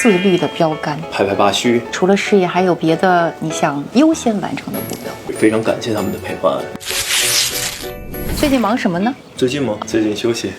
自律的标杆。拍拍八虚，除了事业，还有别的你想优先完成的目标？非常感谢他们的陪伴。最近忙什么呢？最近吗？最近休息，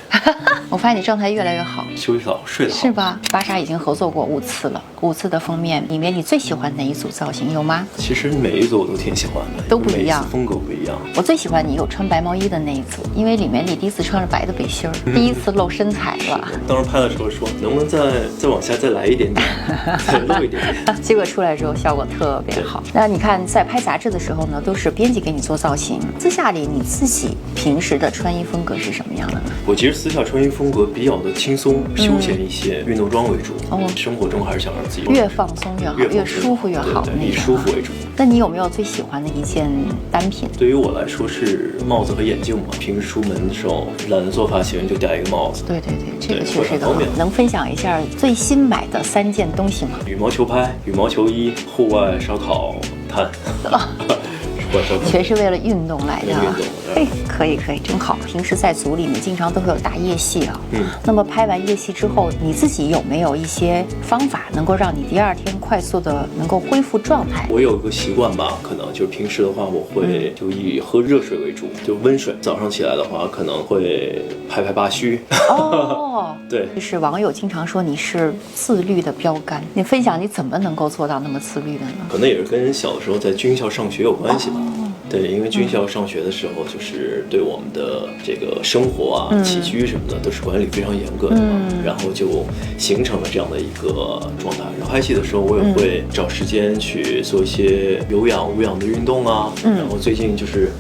我发现你状态越来越好，休息好，睡得好。是吧？芭莎已经合作过五次了，五次的封面里面，你最喜欢哪一组造型？有吗？其实每一组我都挺喜欢的，都不一样风格不一样。我最喜欢你有穿白毛衣的那一组，因为里面你第一次穿着白的背心儿，第一次露身材了。当时拍的时候说，能不能再再往下再来一点点，再露一点点。结果出来之后效果特别好。那你看，在拍杂志的时候呢，都是编辑给你做造型，私下里你自己平时的穿衣风格是什么样的呢？我其实私下穿衣风格比较的轻松、休闲一些，运动装为主。哦生活中还是想让自己越放松越好，越越舒服越好以。舒服为主。那你有没有最喜欢的一件单品？对于我来说是帽子和眼镜嘛，平时出门的时候懒得做发型，就戴一个帽子。对对对，这个确实的能分享一下最新买的三件东西吗？羽毛球拍、羽毛球衣、户外烧烤摊，全是为了运动来的！哎，可以可以，真好。平时在组里面经常都会有打夜戏啊。嗯那么拍完夜戏之后，你自己有没有一些方法能够让你第二天快速的能够恢复状态？我有一个习惯吧，可能就是平时的话，我会就以喝热水为主，就温水。早上起来的话，可能会拍拍八虚。哦，对就是网友经常说你是自律的标杆，你分享你怎么能够做到那么自律的呢？可能也是跟小的时候在军校上学有关系吧。哦对，因为军校上学的时候，就是对我们的这个生活啊、嗯起居什么的，都是管理非常严格的嘛。嗯然后就形成了这样的一个状态。然后拍戏的时候，我也会找时间去做一些有氧、无氧的运动啊。嗯然后最近就是。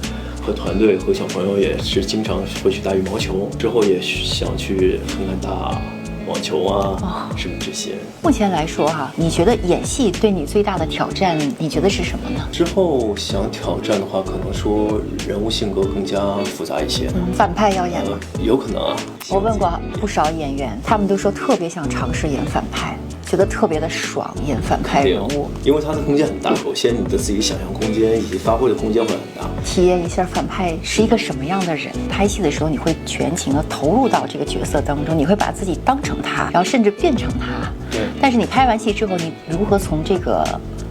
和团队和小朋友也是经常会去打羽毛球，之后也想去看看打网球啊，哦什么这些。目前来说哈，你觉得演戏对你最大的挑战，你觉得是什么呢？之后想挑战的话，可能说人物性格更加复杂一些，嗯，反派要演吗？呃，有可能啊。我问过不少演员，他们都说特别想尝试演反派，觉得特别的爽，演反派人物，因为它的空间很大。首先，你的自己想象空间以及发挥的空间会很大。体验一下反派是一个什么样的人。拍戏的时候，你会全情的投入到这个角色当中，你会把自己当成他，然后甚至变成他。对但是你拍完戏之后，你如何从这个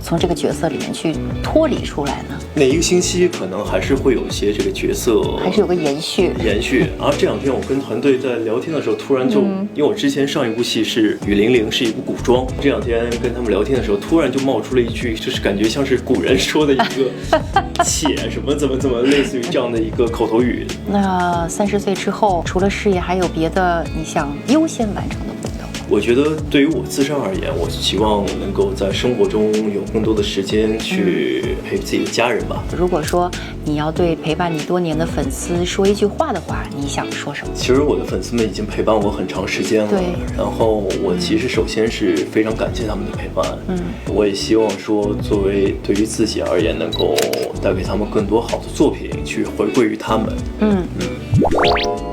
从这个角色里面去脱离出来呢？每一个星期可能还是会有一些这个角色还是有个延续？延续。然后这两天我跟团队在聊天的时候，突然就、嗯因为我之前上一部戏是《雨霖铃》，是一部古装。这两天跟他们聊天的时候，突然就冒出了一句，就是感觉像是古人说的一个 “且什么怎么怎么”，类似于这样的一个口头语。那三十岁之后，除了事业，还有别的你想优先完成的吗？我觉得对于我自身而言，我希望能够在生活中有更多的时间去陪自己的家人吧。如果说你要对陪伴你多年的粉丝说一句话的话，你想说什么？其实我的粉丝们已经陪伴我很长时间了，对然后我其实首先是非常感谢他们的陪伴，嗯，我也希望说，作为对于自己而言，能够带给他们更多好的作品，去回馈于他们。嗯嗯。